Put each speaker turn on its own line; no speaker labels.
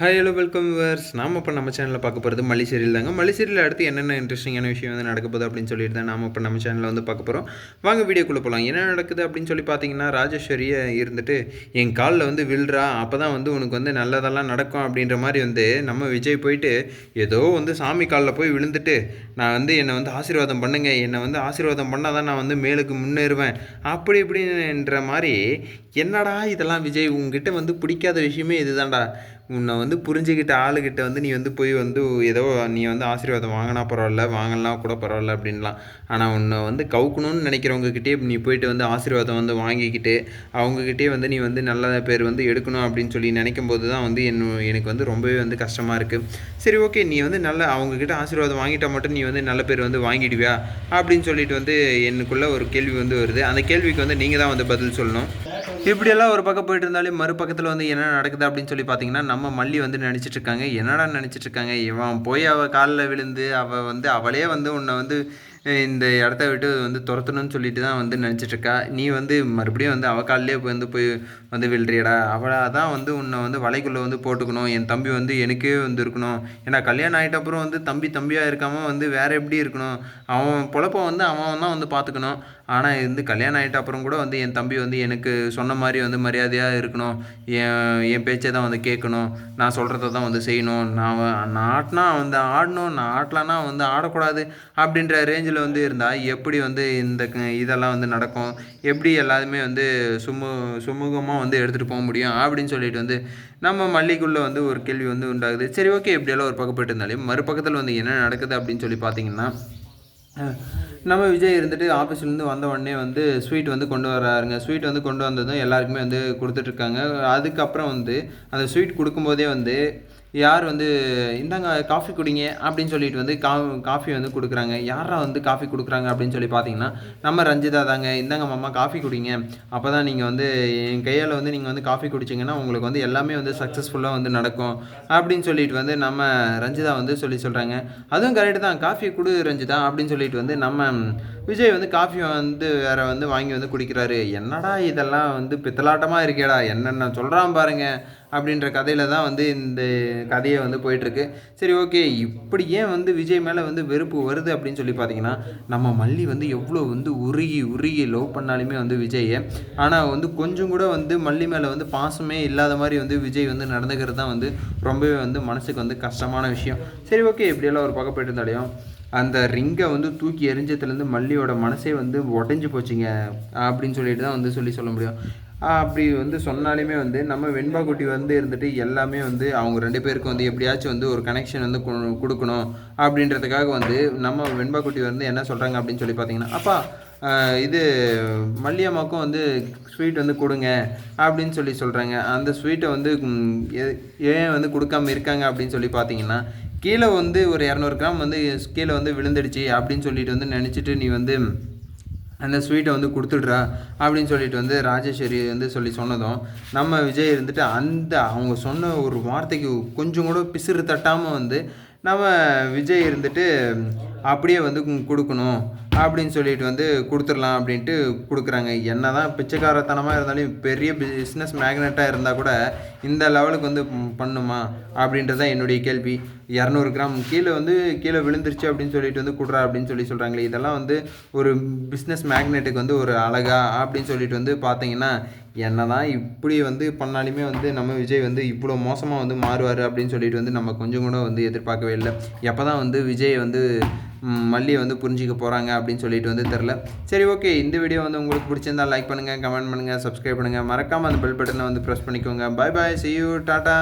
Hi hello welcome viewers நாம் இப்போ நம்ம சேனலில் பார்க்க போகிறது மல்லி சீரியல் தாங்க. மல்லி சீரியல் அடுத்து என்னென்ன இன்ட்ரெஸ்டிங்கான விஷயம் வந்து நடக்க போகுது அப்படின்னு சொல்லிட்டு தான் நாம் இப்போ நம்ம சேனலில் வந்து பார்க்க போகிறோம் வாங்க வீடியோக்குள்ளே போகலாம் என்ன நடக்குது அப்படின்னு சொல்லி பார்த்தீங்கன்னா ராஜேஸ்வரியை இருந்துட்டு என் காலில் வந்து விழுறா. அப்போ தான் வந்து உனக்கு வந்து நல்லதெல்லாம் நடக்கும் அப்படின்ற மாதிரி வந்து நம்ம விஜய் போயிட்டு ஏதோ வந்து சாமி காலில் போய் விழுந்துட்டு நான் வந்து என்னை வந்து ஆசீர்வாதம் பண்ணுங்க. என்னை வந்து ஆசீர்வாதம் பண்ணால் தான் நான் வந்து மேலுக்கு முன்னேறுவேன். அப்படி இப்படின்ற மாதிரி என்னடா இதெல்லாம் விஜய்? உங்ககிட்ட வந்து பிடிக்காத விஷயமே இதுதான்டா. உன்னை வந்து புரிஞ்சுக்கிட்ட ஆளுகிட்ட வந்து நீ வந்து போய் வந்து ஏதோ நீ வந்து ஆசீர்வாதம் வாங்கினா பரவாயில்ல வாங்கலாம் கூட பரவாயில்ல அப்படின்லாம். ஆனால் உன்னை வந்து கவுக்கணும்னு நினைக்கிறவங்கக்கிட்டே நீ போயிட்டு வந்து ஆசீர்வாதம் வந்து வாங்கிக்கிட்டு அவங்கக்கிட்டே வந்து நீ வந்து நல்ல பேர் வந்து எடுக்கணும் அப்படின்னு சொல்லி நினைக்கும் போது தான் வந்து என் எனக்கு வந்து ரொம்பவே வந்து கஷ்டமாக இருக்குது சரி ஓகே நீ வந்து நல்ல அவங்கக்கிட்ட ஆசீர்வாதம் வாங்கிட்டால் மட்டும் நீ வந்து நல்ல பேர் வந்து வாங்கிடுவியா? அப்படின்னு சொல்லிட்டு வந்து எனக்குள்ளே ஒரு கேள்வி வந்து வருது. அந்த கேள்விக்கு வந்து நீங்கள் தான் வந்து பதில் சொல்லணும். இப்படியெல்லாம் ஒரு பக்கம் போயிட்டு இருந்தாலே மறுபக்கத்தில் வந்து என்ன நடக்குது அப்படின்னு சொல்லி பார்த்தீங்கன்னா நம்ம மல்லி வந்து நினச்சிட்டு இருக்காங்க என்னடா நினச்சிட்டு இருக்காங்க இவன் போய் அவள் காலில் விழுந்து அவள் வந்து அவளே வந்து உன்னை வந்து இந்த இடத்த விட்டு வந்து துரத்தணும்னு சொல்லிட்டு தான் வந்து நினச்சிட்ருக்கா. நீ வந்து மறுபடியும் வந்து அவள் காலிலே வந்து போய் வந்து விழுறியடா அவளாக தான் வந்து உன்னை வந்து வலைக்குள்ளே வந்து போட்டுக்கணும். என் தம்பி வந்து எனக்கே வந்து இருக்கணும். ஏன்னா கல்யாணம் ஆகிட்ட அப்புறம் வந்து தம்பி தம்பியாக இருக்காமல் வந்து வேறு எப்படி இருக்கணும்? அவன் பொழப்ப வந்து அவன் தான் வந்து பார்த்துக்கணும் ஆனால் வந்து கல்யாணம் ஆகிட்ட அப்புறம் கூட வந்து என் தம்பி வந்து எனக்கு சொன்ன மாதிரி வந்து மரியாதையாக இருக்கணும். என் என் பேச்சை தான் வந்து கேட்கணும். நான் சொல்கிறத தான் வந்து செய்யணும். நான் நான் ஆட்டினா வந்து ஆடணும். நான் ஆட்டலான்னா வந்து ஆடக்கூடாது அப்படின்ற ரேஞ்சில் வந்து இருந்தால் எப்படி வந்து இந்த இதெல்லாம் வந்து நடக்கும்? எப்படி எல்லாருமே வந்து சுமு சுமூகமாக வந்து எடுத்துகிட்டு போக முடியும்? அப்படின்னு சொல்லிட்டு வந்து நம்ம மல்லிக்குள்ளே வந்து ஒரு கேள்வி வந்து உண்டாகுது. சரி ஓகே எப்படியெல்லாம் ஒரு பக்கப்பட்டு இருந்தாலே மறுபக்கத்தில் வந்து என்ன நடக்குது அப்படின்னு சொல்லி பார்த்தீங்கன்னா நம்ம விஜய் இருந்துட்டு ஆஃபீஸ்லேருந்து வந்த உடனே வந்து ஸ்வீட் வந்து கொண்டு வராருங்க. ஸ்வீட் வந்து கொண்டு வந்ததும் எல்லாருக்குமே வந்து கொடுத்துட்ருக்காங்க அதுக்கப்புறம் வந்து அந்த ஸ்வீட் கொடுக்கும்போதே வந்து யார் வந்து இந்தாங்க காஃபி குடிங்க அப்படின்னு சொல்லிட்டு வந்து கா காஃபி வந்து கொடுக்குறாங்க. யாரா வந்து காஃபி கொடுக்குறாங்க அப்படின்னு சொல்லி பார்த்தீங்கன்னா நம்ம ரஞ்சிதா தாங்க. இந்தாங்க மாமா காஃபி குடிங்க. அப்போ தான் நீங்கள் வந்து என் கையால் வந்து நீங்கள் வந்து காஃபி குடிச்சிங்கன்னா உங்களுக்கு வந்து எல்லாமே வந்து சக்ஸஸ்ஃபுல்லாக வந்து நடக்கும். அப்படின்னு சொல்லிட்டு வந்து நம்ம ரஞ்சிதா வந்து சொல்லி சொல்கிறாங்க அதுவும் கரெக்டு தான். காஃபி கொடு ரஞ்சிதா அப்படின்னு சொல்லிட்டு வந்து நம்ம விஜய் வந்து காஃபி வந்து வேற வந்து வாங்கி வந்து குடிக்கிறாரு. என்னடா இதெல்லாம் வந்து பித்தலாட்டமாக இருக்கேடா என்னென்ன சொல்கிறான் பாருங்க அப்படின்ற கதையில் தான் வந்து இந்த கதையை வந்து போயிட்டுருக்கு. சரி ஓகே இப்படி ஏன் வந்து விஜய் மேலே வந்து வெறுப்பு வருது அப்படின்னு சொல்லி பார்த்தீங்கன்னா நம்ம மல்லி வந்து எவ்வளோ வந்து உருகி உருகி லவ் பண்ணாலுமே வந்து விஜயை ஆனால் வந்து கொஞ்சம் கூட வந்து மல்லி மேலே வந்து பாசமே இல்லாத மாதிரி வந்து விஜய் வந்து நடந்துக்கிறது தான் வந்து ரொம்பவே வந்து மனசுக்கு வந்து கஷ்டமான விஷயம். சரி ஓகே இப்படியெல்லாம் ஒரு பக்கம் போயிட்டு இருந்தாலையும் அந்த ரிங்கை வந்து தூக்கி எரிஞ்சதுலேருந்து மல்லியோட மனசே வந்து உடஞ்சி போச்சுங்க அப்படின்னு சொல்லிட்டு தான் வந்து சொல்லி சொல்ல முடியும். அப்படி வந்து சொன்னாலுமே வந்து நம்ம வெண்பா குட்டி வந்து இருந்துட்டு எல்லாமே வந்து அவங்க ரெண்டு பேருக்கும் வந்து எப்படியாச்சும் வந்து ஒரு கனெக்ஷன் வந்து கொடுக்கணும். அப்படின்றதுக்காக வந்து நம்ம வெண்பா குட்டி வந்து என்ன சொல்கிறாங்க அப்படின்னு சொல்லி பார்த்தீங்கன்னா அப்பா இது மல்லியம்மாக்கும் வந்து ஸ்வீட் வந்து கொடுங்க அப்படின்னு சொல்லி சொல்கிறாங்க அந்த ஸ்வீட்டை வந்து ஏன் வந்து கொடுக்காம இருக்காங்க அப்படின்னு சொல்லி பார்த்தீங்கன்னா கீழே வந்து ஒரு இரநூறு கிராம் வந்து கீழே வந்து விழுந்துடுச்சு அப்படின்னு சொல்லிட்டு வந்து நினச்சிட்டு நீ வந்து அந்த ஸ்வீட்டை வந்து கொடுத்துட்றா அப்படின்னு சொல்லிட்டு வந்து ராஜேஸ்வரி வந்து சொல்லி சொன்னதும் நம்ம விஜய் இருந்துட்டு அந்த அவங்க சொன்ன ஒரு வார்த்தைக்கு கொஞ்சம் கூட பிசிறு தட்டாமல் வந்து நம்ம விஜய் இருந்துட்டு அப்படியே வந்து கொடுக்கணும் அப்படின்னு சொல்லிட்டு வந்து கொடுத்துடலாம் அப்படின்ட்டு கொடுக்குறாங்க. என்ன தான் பிச்சைக்காரத்தனமாக இருந்தாலும் பெரிய பிஸ்னஸ் மேக்னெட்டாக இருந்தால் கூட இந்த லெவலுக்கு வந்து பண்ணுமா அப்படின்றது தான் என்னுடைய கேள்வி. இரநூறு கிராம் கீழே வந்து கீழே விழுந்துருச்சு அப்படின்னு சொல்லிட்டு வந்து கொடுறா அப்படின்னு சொல்லி சொல்கிறாங்களே இதெல்லாம் வந்து ஒரு பிஸ்னஸ் மேக்னெட்டுக்கு வந்து ஒரு அழகா அப்படின்னு சொல்லிட்டு வந்து பார்த்தீங்கன்னா என்ன தான் இப்படி வந்து பண்ணாலுமே வந்து நம்ம விஜய் வந்து இவ்வளோ மோசமாக வந்து மாறுவார் அப்படின்னு சொல்லிட்டு வந்து நம்ம கொஞ்சம் கூட வந்து எதிர்பார்க்கவே இல்லை. எப்போ தான் வந்து விஜய் வந்து மல்லியை வந்து புரிஞ்சிக்க போகிறாங்க அப்படின்னு சொல்லிட்டு வந்து தெரில சரி ஓகே இந்த வீடியோ வந்து உங்களுக்கு பிடிச்சிருந்தால் லைக் பண்ணுங்கள் கமெண்ட் பண்ணுங்கள் சப்ஸ்கிரைப் பண்ணுங்கள் மறக்காமல் அந்த பெல் பட்டனை வந்து ப்ரெஸ் பண்ணிக்கோங்க. Bye bye see you tata